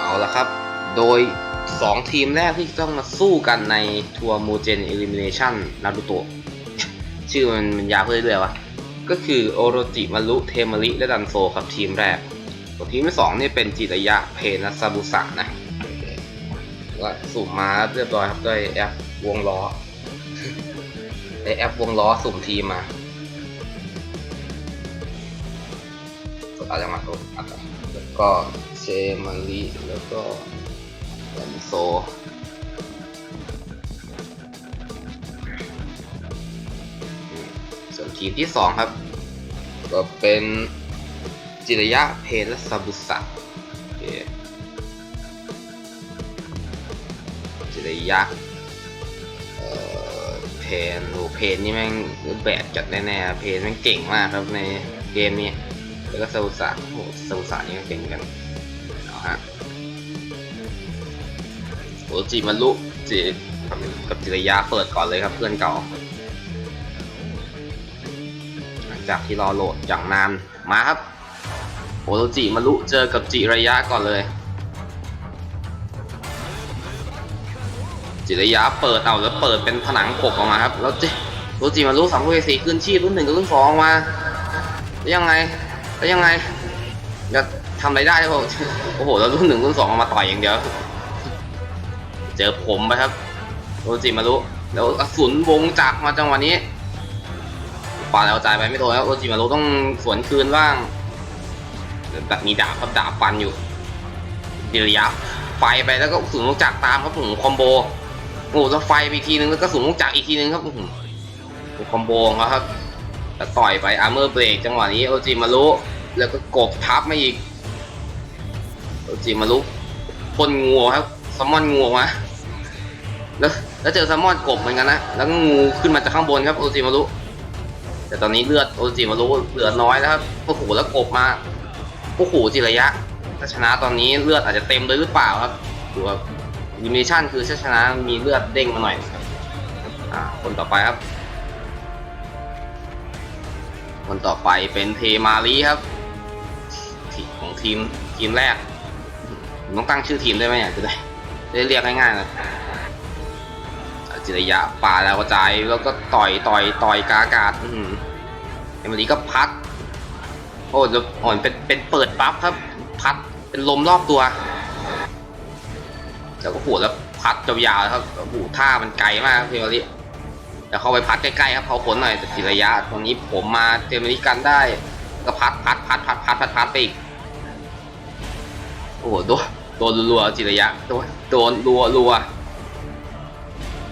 เอาละครับ โดย 2 ทีมแรกที่ต้องมาสู้กันในทัวร์มูเจนเอลิมิเนชันนารูโตะชื่อมันมันยาวเพื่อเรื่อยๆวะก็คือโอโรจิมารุเทมาริและดันโซครับทีมแรกส่วนทีมที่สองนี่เป็นจิตยะเพนัสซาบุสะนะก็สุ่มมาเรียบร้อยครับด้วยแอปวงล้อไอแอปวงล้อสุ่มทีมมากดอาจจะมาตัวอัด แล้วก็เชมาริแล้วก็ดันโซส่วนทีมที่สองครับ ก็เป็นจิระยะเพลและซาบุสะจิระยะเอ่อเพนโอเพนนี่แม่งแบกจัดแน่ๆเพนแม่งเก่งมากครับในเกมนี้ แล้วก็ซาบุสะโอ้ซาบุสะนี่ก็เก่งกันเอาฮะโอจิมารุจิกับจิรยะเปิดก่อนเลยครับเพื่อนเก่า หลังจากที่รอโหลดอย่างนานมาครับโอโรจิมารุเจอกับจิระยะก่อนเลย จิระยะเปิดเอาแล้วเปิดเป็นผนังปกออกมาครับ แล้วจิโอโรจิมารุสามเวสีขึ้นชีพรุ่นหนึ่งกับรุ่นสองออกมา ยังไง แล้วยังไงจะทำอะไรได้ครับผมโอ้โหแล้วรุ่นหนึ่งรุ่นสองเอามาต่อยอย่างเดียว เจอผมไปครับโอโรจิมารุแล้วอสูรวงจักมาจังหวะนี้ปาแล้วจ่ายไปไม่โดนแล้วโอจิมารุต้องสวนคืนบ้างแบบมีดาบครับดาบฟันอยู่ดิระยะไฟไปแล้วก็สูงลูกจักตามครับผมคอมโบโอ้โหแล้วไฟไปอีกทีนึงแล้วก็สูงลูกจักอีกทีนึงครับอื้อหือคอมโบงเขาครับแล้วต่อยไปอาร์เมอร์เบรกจังหวะนี้โอจิมารุ แล้วก็กบทับมาอีกโอจิมารุพ่นงูครับซัมอนงูออกมาแล้วแล้วเจอซัมอนกบเหมือนกันนะแล้วก็งูขึ้นมาจากข้างบนครับโอจิมารุแต่ตอนนี้เลือดโอจิมารุเหลือน้อยแล้วครับโอ้โหแล้วกบมาโอ้โหจิระยะถ้าชนะตอนนี้เลือดอาจจะเต็มเลยหรือเปล่าครับดูว่ายูนิชั่นคือชนะมีเลือดเด้งมาหน่อยครับอ่าคนต่อไปครับ คนต่อไปเป็นเทมารีครับ ทีมของทีมทีมแรกผมต้องตั้งชื่อทีมได้ไหมเนี่ยจะได้จะได้เรียกง่ายๆนะจิระยะป่าแล้วกระจายแล้วก็ต่อยต่อยต่อยกาอากาศอือเอมดีก็พัด โอ้แล้วอ่อนเป็นเป็นเปิดปั๊บครับ พัดเป็นลมรอบตัวแล้วก็ปวดแล้วพัดยาวๆครับโอ้โหท่ามันไกลมากครับเทมริแต่เข้าไปพัดใกล้ๆครับเขาขนหน่อยแต่จิระยะตรงนี้ผมมาเทมริกันได้ ก็พัดพัดพัดพัดพัดพัดพัดไปอีก อ้โหโดนโดนรัวๆจิระยะโดนโดนรัวรัว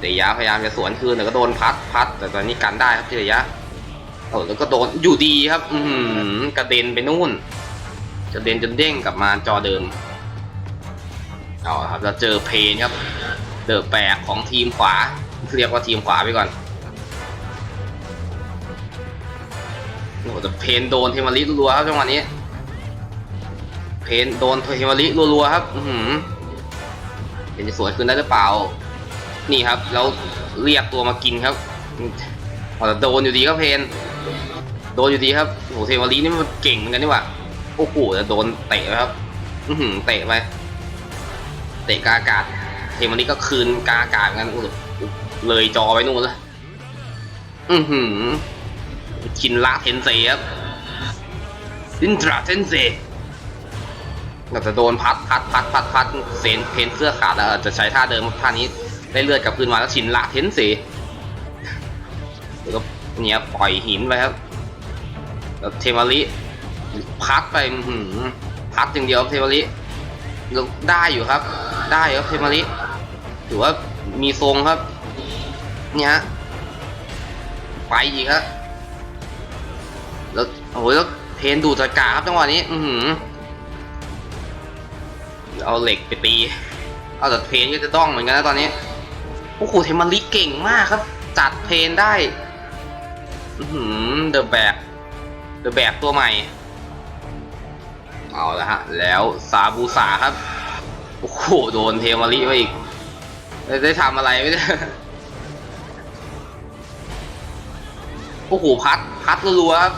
จิระยะพยายามจะสวนคืนแต่ก็โดนพัดพัดแต่ตอนนี้กันได้ครับจิระยะโอ้แล้วก็โดนอยู่ดีครับ อือหือกระเด็นไปนู่นกระเด็นจนเด้งกลับมาจอเดิมเอาครับเราเจอเพนครับเดอะแบกของทีมขวาเรียกว่าทีมขวาไปก่อนโอ้แต่เพนโดนเทมาริรัวครับจังหวะนี้ เพนโดนเทมาริรัวๆครับ อือหือเพนจะสวนคืนได้หรือเปล่า นี่ครับ แล้วเรียกตัวมากินครับแต่โดนอยู่ดีครับเพนโดนอยู่ดีครับโอ้โหเทวารีนี่มันเก่งเหมือนกันนี่หว่าโอ้โหแต่โดนเตะครับ อือหือเตะไป เตะกาอากาศ เทวารีก็คืนกาอากาศเหมือนกันเลยจอไปนู่นแล้วอือหือชินละเทนเซครับ อินทราเทนเซ เราจะโดนพัดพัดพัดพัดพัดเซนเพนเสื้อขาดแล้วจะใช้ท่าเดิมท่านี้ได้เลือดกลับคืนมาแล้วชินละเทนสีแล้วก็เนี่ยปล่อยหินไปครับแล้วเทมาริพัดไปพัดอย่างเดียวเทมาริแล้วได้อยู่ครับ ได้ครับเทมาริถือว่ามีทรงครับ เนี่ยไปอีกครับแล้วโอ้โหแล้วเพนดูดสกาครับจังหวะนี้ อือหือ เอาเหล็กไปตี เอาแต่เพนก็จะต้องเหมือนกันนะตอนนี้โอ้โหเทมันลิเก่งมากครับ จัดเพนได้เดอะแบกเดอะแบกตัวใหม่ เอาละฮะ แล้วซาบูสาครับ โอ้โห โดนเทมาริไปอีก ได้ทำอะไรไม่ได้ โอ้โห พัด พัดรัวๆครับ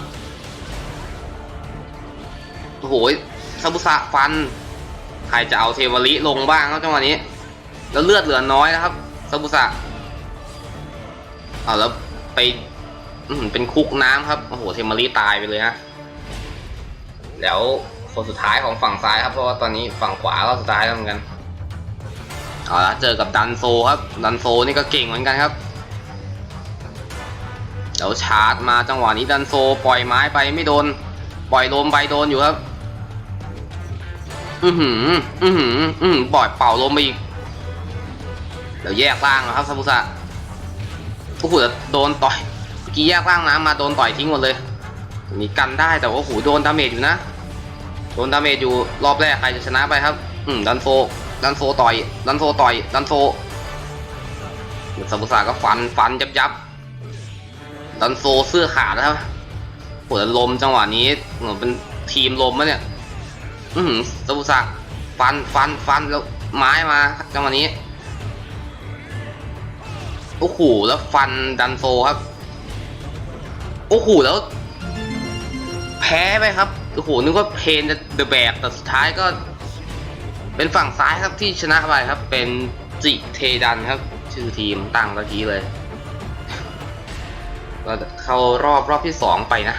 โอ้โหซาบุสะฟัน ใครจะเอาเทวริลงบ้างครับจังหวะนี้ แล้วเลือดเหลือน้อยนะครับซาบุสะเอาแล้วไปเป็นคุกน้ำครับ โอ้โห เทมริตายไปเลยฮะ แล้วคนสุดท้ายของฝั่งซ้ายครับ เพราะว่าตอนนี้ฝั่งขวาก็สุดท้ายแล้วเหมือนกัน เอาละเจอกับดันโซครับ ดันโซนี่ก็เก่งเหมือนกันครับ เดี๋ยวชาร์จมาจังหวะนี้ดันโซปล่อยไม้ไปไม่โดน ปล่อยลมไปโดนอยู่ครับ อือหือ อือหือ อือหือปล่อยเป่าลมไปอีก เดี๋ยวแยกล่างนะครับซาบุสะโอ้โหโดนต่อยเมื่อกี้แยกล่างน้ำมาโดนต่อยทิ้งหมดเลยมีกันได้แต่ว่าโอ้โหโดนดาเมจอยู่นะ โดนดาเมจอยู่รอบแรกใครจะชนะไปครับ อืมดันโซดันโซต่อย ดันโซต่อย ดันโซซาบุสะก็ฟัน ฟันยับยับ ดันโซเสื้อขาดนะครับปวดลมจังหวะนี้เหมือนเป็นทีมลมมะเนี่ย อือหือซาบุสะฟันฟันฟันแล้วไม้มาจังหวะนี้โอ้โหแล้วฟันดันโซครับโอ้โหแล้ว แพ้ไปครับโอ้โหนึกว่าเพนจะเดอะแบกแต่สุดท้ายก็ เป็นฝั่งซ้ายครับที่ชนะไปครับ เป็นจิเทดันครับ ชื่อทีมตั้งเมื่อกี้เลย ก็เข้ารอบรอบที่สองไปนะ